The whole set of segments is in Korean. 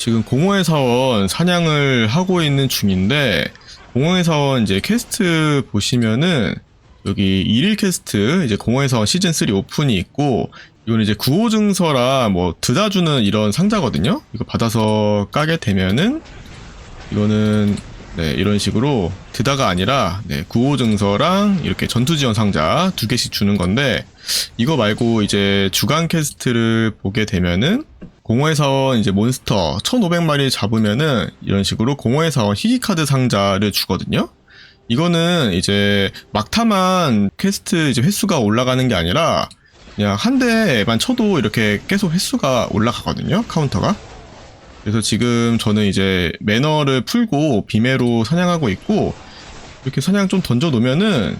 지금 공허의 사원 사냥을 하고 있는 중인데 공허의 사원 이제 퀘스트 보시면은 여기 일일 퀘스트 이제 공허의 사원 시즌 3 오픈이 있고 이거는 이제 구호 증서라 뭐 드다 주는 이런 상자거든요. 이거 받아서 까게 되면은 이거는 네, 이런 식으로 드다가 아니라 네, 구호 증서랑 이렇게 전투 지원 상자 두 개씩 주는 건데 이거 말고 이제 주간 퀘스트를 보게 되면은 공허의 사원 이제 몬스터 1500마리 잡으면은 이런 식으로 공허의 사원 희귀카드 상자를 주거든요. 이거는 이제 막타만 퀘스트 이제 횟수가 올라가는 게 아니라 그냥 한 대만 쳐도 이렇게 계속 횟수가 올라가거든요. 카운터가. 그래서 지금 저는 이제 매너를 풀고 비매로 사냥하고 있고 이렇게 사냥 좀 던져 놓으면은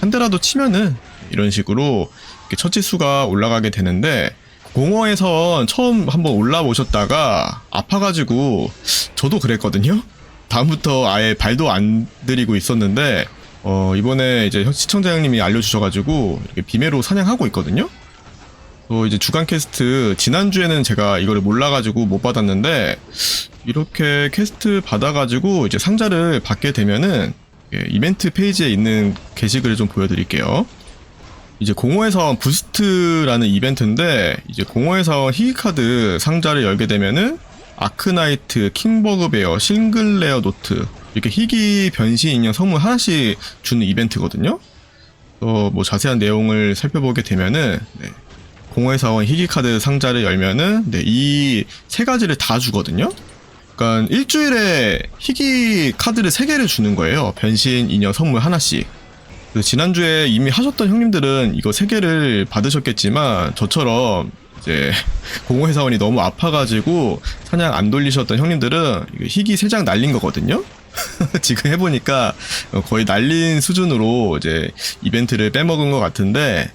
한 대라도 치면은 이런 식으로 이렇게 처치 수가 올라가게 되는데 공허에선 처음 한번 올라오셨다가 아파가지고 저도 그랬거든요. 다음부터 아예 발도 안 들이고 있었는데 어 이번에 이제 시청자 형님이 알려주셔가지고 이렇게 비매로 사냥하고 있거든요. 또 이제 주간 퀘스트 지난주에는 제가 이거를 몰라가지고 못 받았는데 이렇게 퀘스트 받아가지고 이제 상자를 받게 되면은 예, 이벤트 페이지에 있는 게시글을 좀 보여드릴게요. 이제 공허의 사원 부스트라는 이벤트인데 이제 공허의 사원 희귀카드 상자를 열게 되면은 아크나이트, 킹버그베어, 싱글레어 노트 이렇게 희귀 변신 인형 선물 하나씩 주는 이벤트거든요. 또뭐 자세한 내용을 살펴보게 되면은 네, 공허의 사원 희귀 카드 상자를 열면은 네, 이 세 가지를 다 주거든요. 그러니까 일주일에 희귀 카드를 세 개를 주는 거예요. 변신 인형 선물 하나씩. 지난주에 이미 하셨던 형님들은 이거 세 개를 받으셨겠지만 저처럼 이제 공허의 사원이 너무 아파가지고 사냥 안 돌리셨던 형님들은 희귀 세장 날린 거거든요. 지금 해보니까 거의 날린 수준으로 이제 이벤트를 빼먹은 것 같은데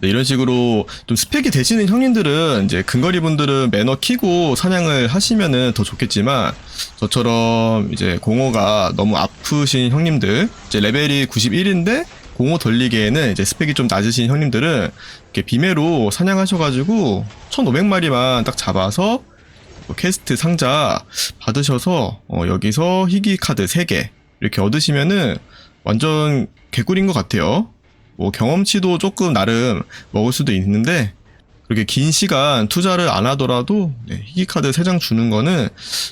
네, 이런 식으로 좀 스펙이 되시는 형님들은 이제 근거리 분들은 매너 키고 사냥을 하시면은 더 좋겠지만 저처럼 이제 공허가 너무 아프신 형님들 이제 레벨이 91인데 공허 돌리기에는 이제 스펙이 좀 낮으신 형님들은 이렇게 비매로 사냥하셔가지고 1500마리만 딱 잡아서 뭐 퀘스트 상자 받으셔서 어, 여기서 희귀 카드 3개 이렇게 얻으시면은 완전 개꿀인 것 같아요. 뭐 경험치도 조금 나름 먹을 수도 있는데 그렇게 긴 시간 투자를 안 하더라도 네, 희귀 카드 3장 주는 거는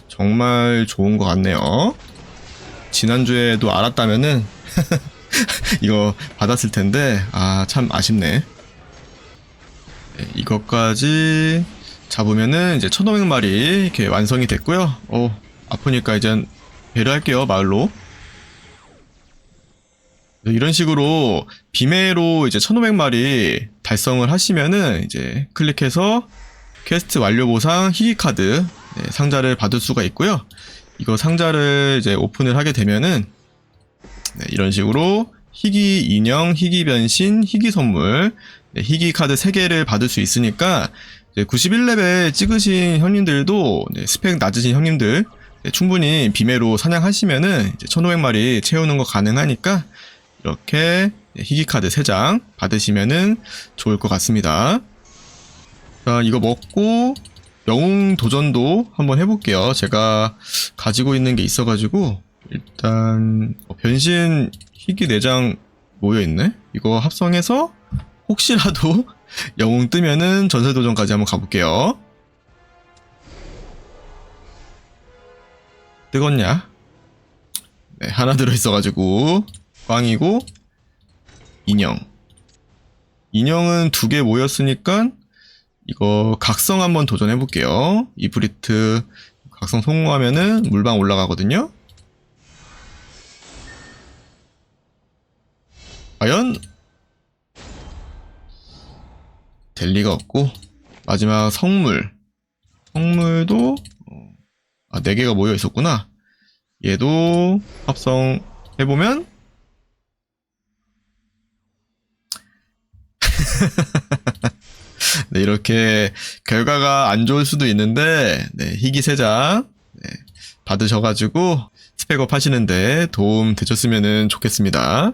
정말 좋은 것 같네요. 지난주에도 알았다면은 이거 받았을 텐데 아 참 아쉽네. 네, 이것까지 잡으면은 이제 1500마리 이렇게 완성이 됐고요. 어 아프니까 이제 배려할게요 마을로. 네, 이런 식으로 비매로 이제 1500마리 달성을 하시면은 이제 클릭해서 퀘스트 완료 보상 희귀 카드 네, 상자를 받을 수가 있고요. 이거 상자를 이제 오픈을 하게 되면은 네, 이런 식으로 희귀 인형, 희귀 변신, 희귀 선물, 네, 희귀 카드 3개를 받을 수 있으니까 91레벨 찍으신 형님들도 네, 스펙 낮으신 형님들 네, 충분히 비매로 사냥하시면은 이제 1500마리 채우는 거 가능하니까 이렇게 희귀 카드 3장 받으시면은 좋을 것 같습니다. 자, 이거 먹고 영웅 도전도 한번 해볼게요. 제가 가지고 있는 게 있어가지고 일단 어, 변신 희귀 4장 모여있네? 이거 합성해서 혹시라도 영웅 뜨면은 전설 도전까지 한번 가볼게요. 뜨겁냐? 네, 하나 들어있어가지고 꽝이고 인형. 인형은 두 개 모였으니까 이거 각성 한번 도전해 볼게요. 이브리트 각성 성공하면은 물방 올라가거든요. 과연 될 리가 없고 마지막 성물. 성물도 어, 아 4개가 모여 있었구나. 얘도 합성 해보면 네, 이렇게 결과가 안 좋을 수도 있는데 네, 희귀 세장 네, 받으셔가지고 스펙업 하시는데 도움 되셨으면 좋겠습니다.